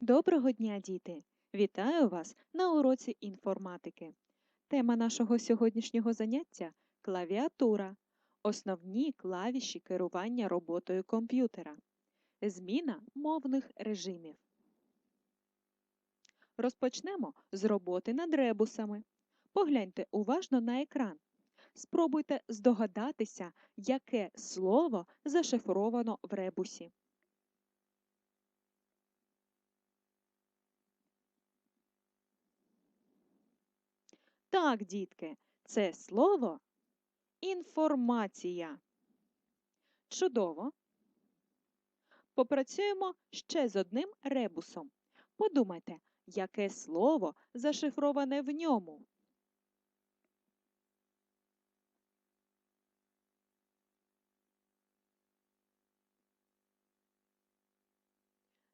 Доброго дня, діти! Вітаю вас на уроці інформатики. Тема нашого сьогоднішнього заняття клавіатура. Основні клавіші керування роботою комп'ютера. Зміна мовних режимів. Розпочнемо з роботи над ребусами. Погляньте уважно на екран. Спробуйте здогадатися, яке слово зашифровано в ребусі. Так, дітки, це слово інформація. Чудово. Попрацюємо ще з одним ребусом. Подумайте, яке слово зашифроване в ньому.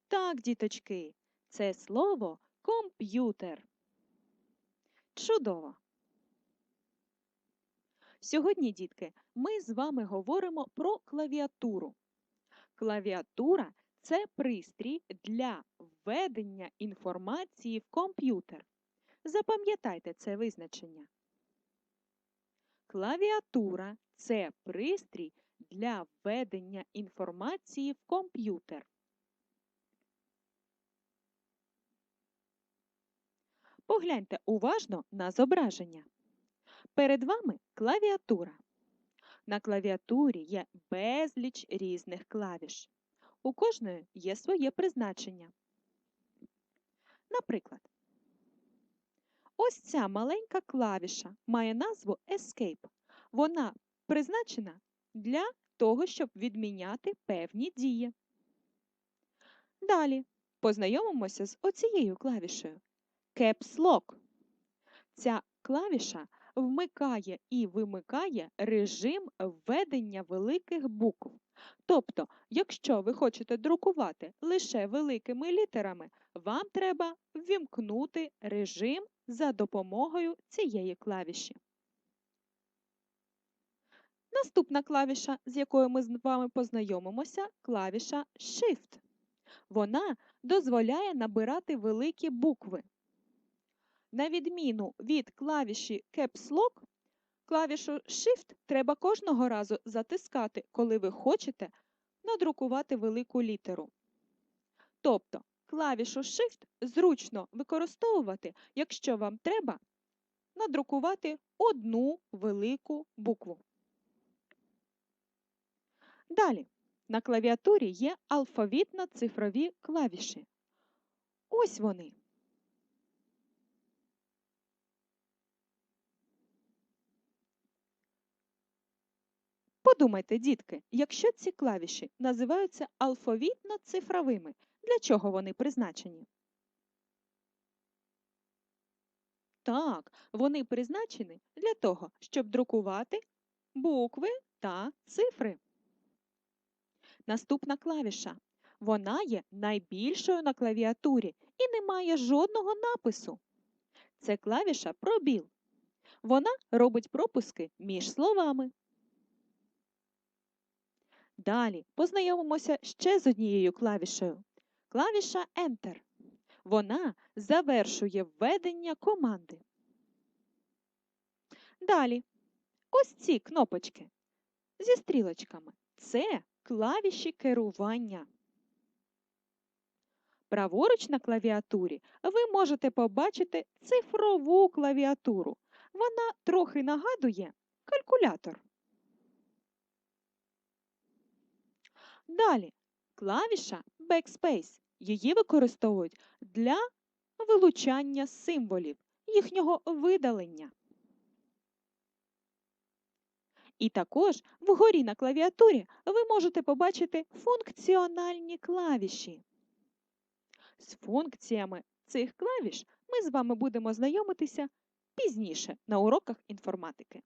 Так, діточки, це слово комп'ютер. Чудово! Сьогодні, дітки, ми з вами говоримо про клавіатуру. Клавіатура це пристрій для введення інформації в комп'ютер. Запам'ятайте це визначення. Клавіатура це пристрій для введення інформації в комп'ютер. Погляньте уважно на зображення. Перед вами клавіатура. На клавіатурі є безліч різних клавіш. У кожної є своє призначення. Наприклад, ось ця маленька клавіша має назву Escape. Вона призначена для того, щоб відміняти певні дії. Далі познайомимося з оцією клавішею Lock. Ця клавіша вмикає і вимикає режим введення великих букв. Тобто, якщо ви хочете друкувати лише великими літерами, вам треба ввімкнути режим за допомогою цієї клавіші. Наступна клавіша, з якою ми з вами познайомимося, клавіша Shift. Вона дозволяє набирати великі букви. На відміну від клавіші Caps Lock, клавішу Shift треба кожного разу затискати, коли ви хочете надрукувати велику літеру. Тобто клавішу Shift зручно використовувати, якщо вам треба надрукувати одну велику букву. Далі на клавіатурі є алфавітно-цифрові клавіші. Ось вони. Подумайте, дітки, якщо ці клавіші називаються алфавітно-цифровими, для чого вони призначені? Так, вони призначені для того, щоб друкувати букви та цифри. Наступна клавіша. Вона є найбільшою на клавіатурі і не має жодного напису. Це клавіша пробіл. Вона робить пропуски між словами. Далі познайомимося ще з однією клавішею. Клавіша Enter. Вона завершує введення команди. Далі ось ці кнопочки зі стрілочками. Це клавіші керування. Праворуч на клавіатурі ви можете побачити цифрову клавіатуру. Вона трохи нагадує калькулятор. Далі клавіша Backspace. Її використовують для вилучання символів, їхнього видалення. І також вгорі на клавіатурі ви можете побачити функціональні клавіші. З функціями цих клавіш ми з вами будемо знайомитися пізніше на уроках інформатики.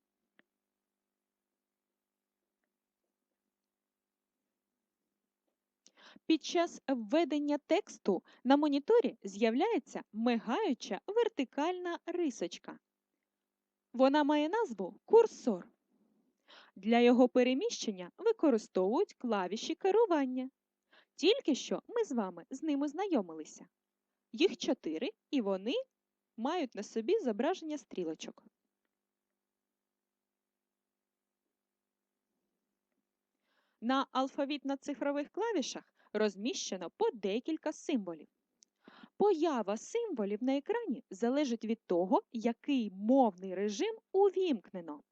Під час введення тексту на моніторі з'являється мигаюча вертикальна рисочка. Вона має назву курсор. Для його переміщення використовують клавіші керування. Тільки що ми з вами з ними знайомилися. Їх чотири, і вони мають на собі зображення стрілочок. На алфавітно-цифрових клавішах розміщено по декілька символів. Поява символів на екрані залежить від того, який мовний режим увімкнено.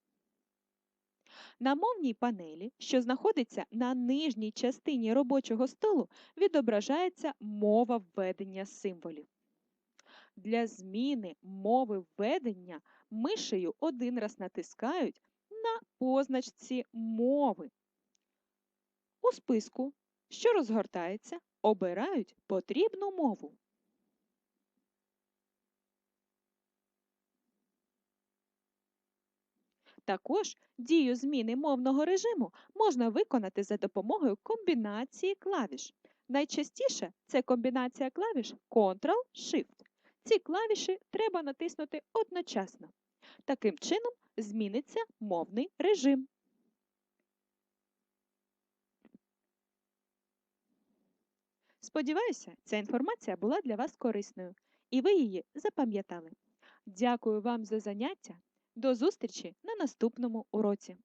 На мовній панелі, що знаходиться на нижній частині робочого столу, відображається мова введення символів. Для зміни мови введення мишею один раз натискають на позначці мови. У списку, що розгортається, обирають потрібну мову. Також дію зміни мовного режиму можна виконати за допомогою комбінації клавіш. Найчастіше це комбінація клавіш Ctrl-Shift. Ці клавіші треба натиснути одночасно. Таким чином зміниться мовний режим. Сподіваюся, ця інформація була для вас корисною і ви її запам'ятали. Дякую вам за заняття. До зустрічі на наступному уроці.